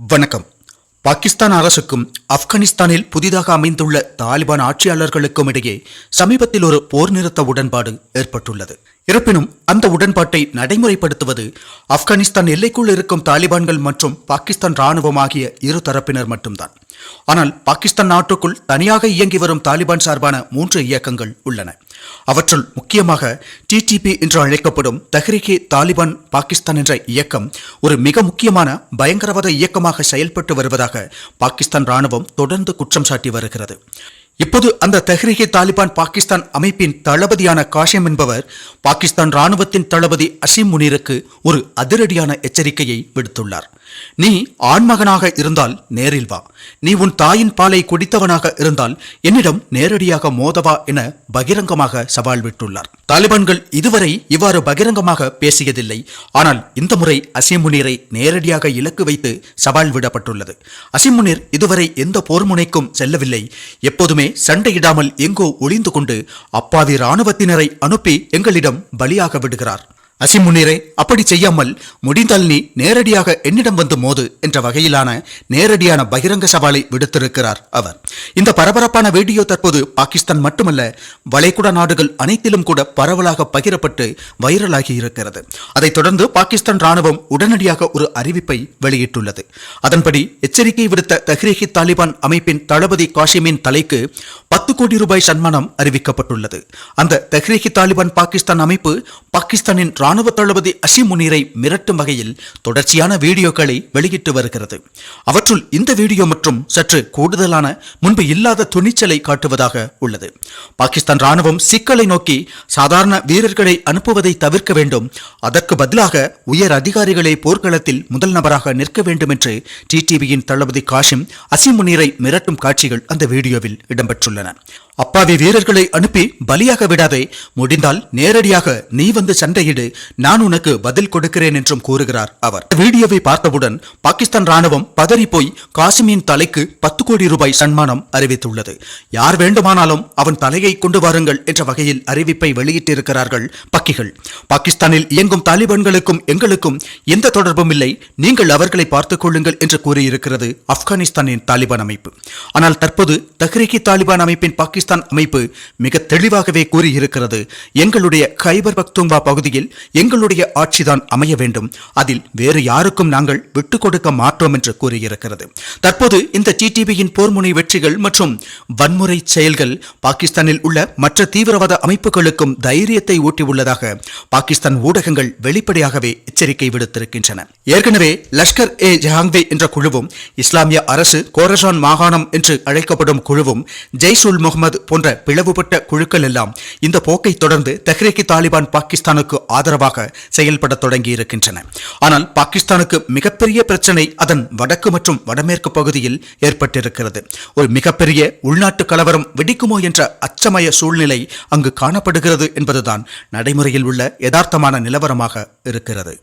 வணக்கம். பாகிஸ்தான் அரசுக்கும் ஆப்கானிஸ்தானில் புதிதாக அமைந்துள்ள தாலிபான் ஆட்சியாளர்களுக்கும் இடையே சமீபத்தில் ஒரு போர் நிறுத்த உடன்பாடு ஏற்பட்டுள்ளது. இருப்பினும் அந்த உடன்பாட்டை நடைமுறைப்படுத்துவது ஆப்கானிஸ்தான் எல்லைக்குள் இருக்கும் தாலிபான்கள் மற்றும் பாகிஸ்தான் ராணுவம் ஆகிய இரு தரப்பினர் மட்டும்தான். ஆனால் பாகிஸ்தான் நாட்டுக்குள் தனியாக இயங்கி வரும் தாலிபான் சார்பான மூன்று இயக்கங்கள் உள்ளன. அவற்றுள் முக்கியமாக டிடிபி என்று அழைக்கப்படும் தஹ்ரிகே தாலிபான் பாகிஸ்தான் என்ற இயக்கம் ஒரு மிக முக்கியமான பயங்கரவாத இயக்கமாக செயல்பட்டு வருவதாக பாகிஸ்தான் ராணுவம் தொடர்ந்து குற்றம் சாட்டி வருகிறது. இப்போது அந்த தஹ்ரிகே தாலிபான் பாகிஸ்தான் அமைப்பின் தளபதியான காஷிம் என்பவர் பாகிஸ்தான் ராணுவத்தின் தளபதி அசீம் முனீருக்கு ஒரு அதிரடியான எச்சரிக்கையை விடுத்துள்ளார். நீ ஆண்மகனாக இருந்தால் நேரில் வா. நீ உன் தாயின் பாலை குடித்தவனாக இருந்தால் என்னிடம் நேரடியாக மோதவா என பகிரங்கமாக சவால் விட்டுள்ளார். தாலிபான்கள் இதுவரை இவ்வாறு பகிரங்கமாக பேசியதில்லை. ஆனால் இந்த முறை அசீம் முனீரை நேரடியாக இலக்கு வைத்து சவால் விடப்பட்டுள்ளது. அசீம் முனீர் இதுவரை எந்த போர் முனைக்கும் செல்லவில்லை. எப்போதுமே சண்டையிடாமல் எங்கோ ஒளிந்து கொண்டு அப்பாவி இராணுவத்தினரை அனுப்பி எங்களிடம் பலியாக விடுகிறார். அசிம் அப்படி செய்யாமல் முடிந்தால் நீ நேரடியாக என்னிடம் வந்து மோது என்ற வகையிலான நேரடியான பகிரங்க சவாலை விடுத்திருக்கிறார் அவர். இந்த பரபரப்பான வீடியோ தற்போது பாகிஸ்தான் மட்டுமல்ல வளைகுடா நாடுகள் அனைத்திலும் கூட பரவலாக பகிரப்பட்டு வைரலாகி இருக்கிறது. அதைத் தொடர்ந்து பாகிஸ்தான் ராணுவம் உடனடியாக ஒரு அறிவிப்பை வெளியிட்டுள்ளது. அதன்படி எச்சரிக்கை விடுத்த தஹ்ரீகி தாலிபான் அமைப்பின் தளபதி காஷிமின் தலைக்கு பத்து கோடி ரூபாய் சன்மானம் அறிவிக்கப்பட்டுள்ளது. அந்த தஹ்ரீகி தாலிபான் பாகிஸ்தான் அமைப்பு பாகிஸ்தானின் ராணுவ தளபதி அசிமுனீரை மிரட்டும் வகையில் தொடர்ச்சியான வீடியோக்களை வெளியிட்டு வருகிறது. அவற்றுள் இந்த வீடியோ மற்றும் சற்று கூடுதலான முன்பு இல்லாத துணிச்சலை காட்டுவதாக உள்ளது. பாகிஸ்தான் ராணுவம் சிக்கலை நோக்கி சாதாரண வீரர்களை அனுப்புவதை தவிர்க்க வேண்டும். அதற்கு பதிலாக உயர் அதிகாரிகளை போர்க்களத்தில் முதல் நபராக நிற்க வேண்டும் என்று டிடிவியின் தளபதி காஷிம் அசிமுனீரை மிரட்டும் காட்சிகள் அந்த வீடியோவில் இடம்பெற்றுள்ளன. அப்பாவி வீரர்களை அனுப்பி பலியாக விடாதே. முடிந்தால் நேரடியாக நீ வந்து சண்டையிடு. நான் உனக்கு பதில் கொடுக்கிறேன் என்றும் கூறுகிறார் அவர். வீடியோவை பார்த்தவுடன் பாகிஸ்தான் ராணுவம் பதறி போய் காசிமின் தலைக்கு பத்து கோடி ரூபாய் சன்மானம் அறிவித்துள்ளது. யார் வேண்டுமானாலும் அவன் தலையை கொண்டு வாருங்கள் என்ற வகையில் அறிவிப்பை வெளியிட்டிருக்கிறார்கள் பக்கிகள். பாகிஸ்தானில் இயங்கும் தாலிபான்களுக்கும் எங்களுக்கும் எந்த தொடர்பும் இல்லை. நீங்கள் அவர்களை பார்த்துக் கொள்ளுங்கள் என்று கூறியிருக்கிறது ஆப்கானிஸ்தானின் தாலிபான் அமைப்பு. ஆனால் தற்போது தஹ்ரீகி தாலிபான் அமைப்பின் பாகிஸ்தான் அமைப்பு மிக தெளிவாகவே கூறியிருக்கிறது. எங்களுடைய கைபர் பக்தும்பா பகுதியில் எங்களுடைய ஆட்சிதான் அமைய வேண்டும். அதில் வேறு யாருக்கும் நாங்கள் விட்டுக் கொடுக்க மாட்டோம் என்று கூறியிருக்கிறது. தற்போது இந்த டிடிபியின் போர்முனை வெற்றிகள் மற்றும் வன்முறை செயல்கள் பாகிஸ்தானில் உள்ள மற்ற தீவிரவாத அமைப்புகளுக்கும் தைரியத்தை ஊட்டியுள்ளதாக பாகிஸ்தான் ஊடகங்கள் வெளிப்படையாகவே எச்சரிக்கை விடுத்திருக்கின்றன. ஏற்கனவே லஷ்கர் ஏ ஜஹாங்வே என்ற குழுவும் இஸ்லாமிய அரசு கோரசான் மாகாணம் என்று அழைக்கப்படும் குழுவும் ஜெய்ஸ் உல் முகமது போன்ற பிளவுபட்ட குழுக்கள் எல்லாம் இந்த போக்கை தொடர்ந்து தெஹ்ரீகி தாலிபான் பாகிஸ்தானுக்கு ஆதரவாக செயல்பட தொடங்கி இருக்கின்றன ஆனால் பாகிஸ்தானுக்கு மிகப்பெரிய பிரச்சனை அதன் வடக்கு மற்றும் வடமேற்கு பகுதியில் ஏற்பட்டிருக்கிறது. ஒரு மிகப்பெரிய உள்நாட்டு கலவரம் வெடிக்குமோ என்ற அச்சமய சூழ்நிலை அங்கு காணப்படுகிறது என்பதுதான் நடைமுறையில் உள்ள யதார்த்தமான நிலவரமாக இருக்கிறது.